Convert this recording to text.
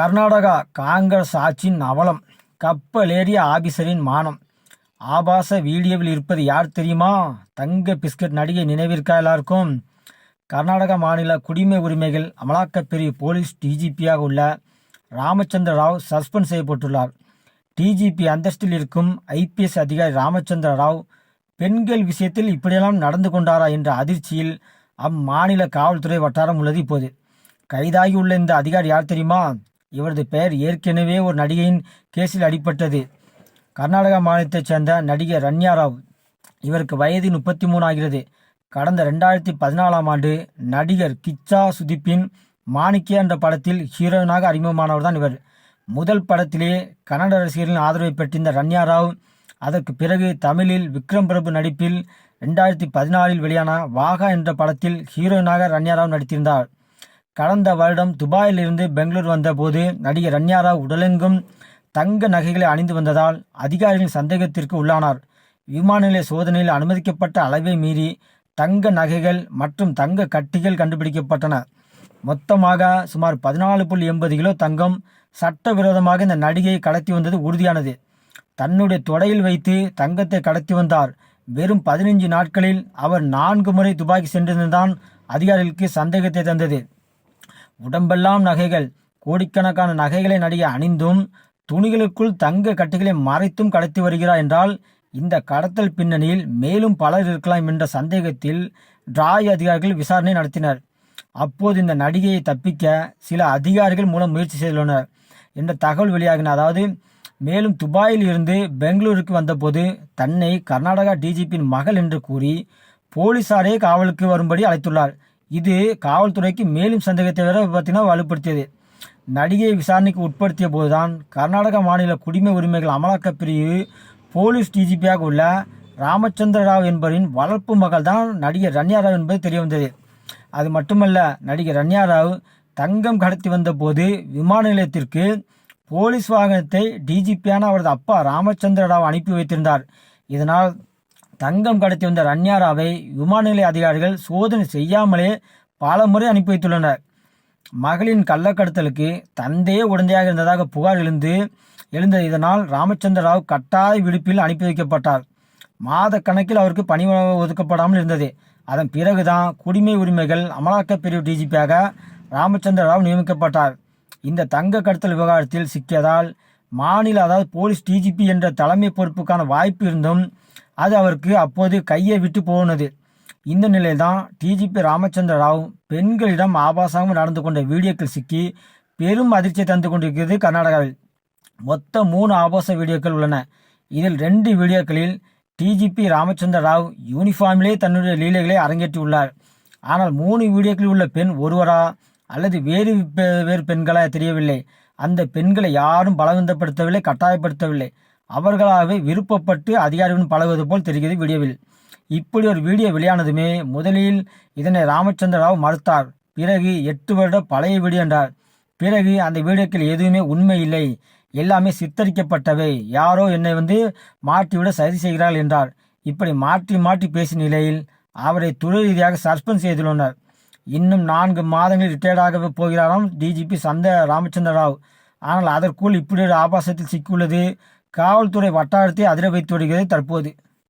கர்நாடகா காங்கிரஸ் ஆட்சியின் அவலம் கப்பலேறிய ஆபீசரின் மானம். ஆபாச வீடியோவில் இருப்பது யார் தெரியுமா? தங்க பிஸ்கட் நடிகை நினைவிற்கா எல்லாருக்கும்? கர்நாடக மாநில குடிமை உரிமைகள் அமலாக்கப் பிரிவு போலீஸ் டிஜிபியாக உள்ள ராமச்சந்திர ராவ் சஸ்பெண்ட் செய்யப்பட்டுள்ளார். டிஜிபி அந்தஸ்தில் இருக்கும் ஐபிஎஸ் அதிகாரி ராமச்சந்திர ராவ் பெண்கள் விஷயத்தில் இப்படியெல்லாம் நடந்து கொண்டாரா என்ற அதிர்ச்சியில் அம்மாநில காவல்துறை வட்டாரம் உள்ளது இப்போது. கைதாகி உள்ள இந்த அதிகாரி யார் தெரியுமா? இவரது பெயர் ஏற்கனவே ஒரு நடிகையின் கேஸில் அடிபட்டது. கர்நாடகா மாநிலத்தைச் சேர்ந்த நடிகர் ரன்யா ராவ். இவருக்கு வயது முப்பத்தி மூணு ஆகிறது. கடந்த ரெண்டாயிரத்தி பதினாலாம் ஆண்டு நடிகர் கிச்சா சுதீப்பின் மாணிக்கியா என்ற படத்தில் ஹீரோயினாக அறிமுகமானவர் தான் இவர். முதல் படத்திலே கன்னட ரசிகர்களின் ஆதரவை பெற்றிருந்த ரன்யா ராவ் அதற்கு பிறகு தமிழில் விக்ரம் பிரபு நடிப்பில் ரெண்டாயிரத்தி பதினாலில் வெளியான வாகா என்ற படத்தில் ஹீரோயினாக ரன்யா ராவ் நடித்திருந்தார். கடந்த வருடம் துபாயிலிருந்து பெங்களூர் வந்தபோது நடிகர் ரன்யாரா உடலெங்கும் தங்க நகைகளை அணிந்து வந்ததால் அதிகாரிகள் சந்தேகத்திற்கு உள்ளானார். விமான நிலைய சோதனையில் அனுமதிக்கப்பட்ட அளவை மீறி தங்க நகைகள் மற்றும் தங்க கட்டிகள் கண்டுபிடிக்கப்பட்டன. மொத்தமாக சுமார் பதினாலு புள்ளி எண்பது கிலோ தங்கம் சட்டவிரோதமாக இந்த நடிகையை கடத்தி வந்தது உறுதியானது. தன்னுடைய தொடையில் வைத்து தங்கத்தை கடத்தி வந்தார். வெறும் பதினைஞ்சு நாட்களில் அவர் நான்கு முறை துபாய்க்கு சென்றிருந்தான் அதிகாரிகளுக்கு சந்தேகத்தை தந்தது. உடம்பெல்லாம் நகைகள். கோடிக்கணக்கான நகைகளை நடிகை அணிந்தும் துணிகளுக்குள் தங்க கட்டிகளை மறைத்தும் கடத்தி வருகிறார் என்றால் இந்த கடத்தல் பின்னணியில் மேலும் பலர் இருக்கலாம் என்ற சந்தேகத்தில் டிராய் அதிகாரிகள் விசாரணை நடத்தினர். அப்போது இந்த நடிகையை தப்பிக்க சில அதிகாரிகள் மூலம் முயற்சி செய்துள்ளனர். என்ற தகவல் வெளியாகின அதாவது மேலும் துபாயில் இருந்து பெங்களூருக்கு வந்தபோது தன்னை கர்நாடகா டிஜிபியின் மகள் என்று கூறி போலீசாரே காவலுக்கு வரும்படி அழைத்துள்ளார். இது காவல்துறைக்கு மேலும் சந்தேகத்தை விட பார்த்தீங்கன்னா வலுப்படுத்தியது. நடிகையை விசாரணைக்கு உட்படுத்திய போதுதான் கர்நாடக மாநில குடிமை உரிமைகள் அமலாக்கப் பிரிவு போலீஸ் டிஜிபியாக உள்ள ராமச்சந்திர ராவ் என்பவரின் வளர்ப்பு மகள் தான் நடிகர் ரன்யா ராவ் என்பது தெரிய வந்தது அது மட்டுமல்ல நடிகர் ரன்யா ராவ் தங்கம் கடத்தி வந்தபோது விமான நிலையத்திற்கு போலீஸ் வாகனத்தை டிஜிபியான அவரது அப்பா ராமச்சந்திர ராவ் அனுப்பி வைத்திருந்தார். இதனால் தங்கம் கடத்தி வந்த ரன்யாராவை விமான நிலைய அதிகாரிகள் சோதனை செய்யாமலே பல முறை அனுப்பி வைத்துள்ளனர். மகளின் கள்ளக்கடத்தலுக்கு தந்தையே உடந்தையாக இருந்ததாக புகார் எழுந்து எழுந்த இதனால் ராமச்சந்திர ராவ் கட்டாய விடுப்பில் அனுப்பி வைக்கப்பட்டார். மாத கணக்கில் அவருக்கு பணி ஒதுக்கப்படாமல் இருந்தது. அதன் பிறகுதான் குடிமை உரிமைகள் அமலாக்க பிரிவு டிஜிபியாக ராமச்சந்திர ராவ் நியமிக்கப்பட்டார். இந்த தங்க கடத்தல் விவகாரத்தில் சிக்கியதால் மாநில அதாவது போலீஸ் டிஜிபி என்ற தலைமை பொறுப்புக்கான வாய்ப்பு இருந்தும் அது அவருக்கு அப்போது கையை விட்டு போனது. இந்த நிலையில்தான் டிஜிபி ராமச்சந்திர ராவ் பெண்களிடம் ஆபாசமாக நடந்து கொண்ட வீடியோக்கள் சிக்கி பெரும் அதிர்ச்சியை தந்து கொண்டிருக்கிறது கர்நாடகாவில். மொத்த மூணு ஆபாச வீடியோக்கள் உள்ளன. இதில் ரெண்டு வீடியோக்களில் டிஜிபி ராமச்சந்திர ராவ் யூனிஃபார்மிலே தன்னுடைய லீலைகளை அரங்கேற்றியுள்ளார். ஆனால் மூணு வீடியோக்களில் உள்ள பெண் ஒருவரா அல்லது வேறு வேறு பெண்களா தெரியவில்லை. அந்த பெண்களை யாரும் பலவந்தப்படுத்தவில்லை கட்டாயப்படுத்தவில்லை. அவர்களாகவே விருப்பப்பட்டு அதிகாரியுடன் பழகுவது போல் தெரிகிறது வீடியோவில். இப்படி ஒரு வீடியோ வெளியானதுமே முதலில் இதனை ராமச்சந்திர ராவ் மறுத்தார். பிறகு எட்டு வருட பழைய வீடியோ என்றார். பிறகு அந்த வீடியோக்கள் எதுவுமே உண்மை இல்லை. எல்லாமே சித்தரிக்கப்பட்டவை. யாரோ என்னை வந்து மாற்றிவிட சரி செய்கிறார்கள் என்றார். இப்படி மாற்றி மாற்றி பேசிய நிலையில் அவரை துறை ரீதியாக சஸ்பெண்ட் செய்துள்ளனர். இன்னும் நான்கு மாதங்களில் ரிட்டையர்டாக போகிறாராம் டிஜிபி சந்த ராமச்சந்திர ராவ். ஆனால் அதற்குள் இப்படி ஒரு ஆபாசத்தில் சிக்கியுள்ளது. காவல்துறை வட்டாரத்தை அதிர வைத்து வருகிறது தற்போது.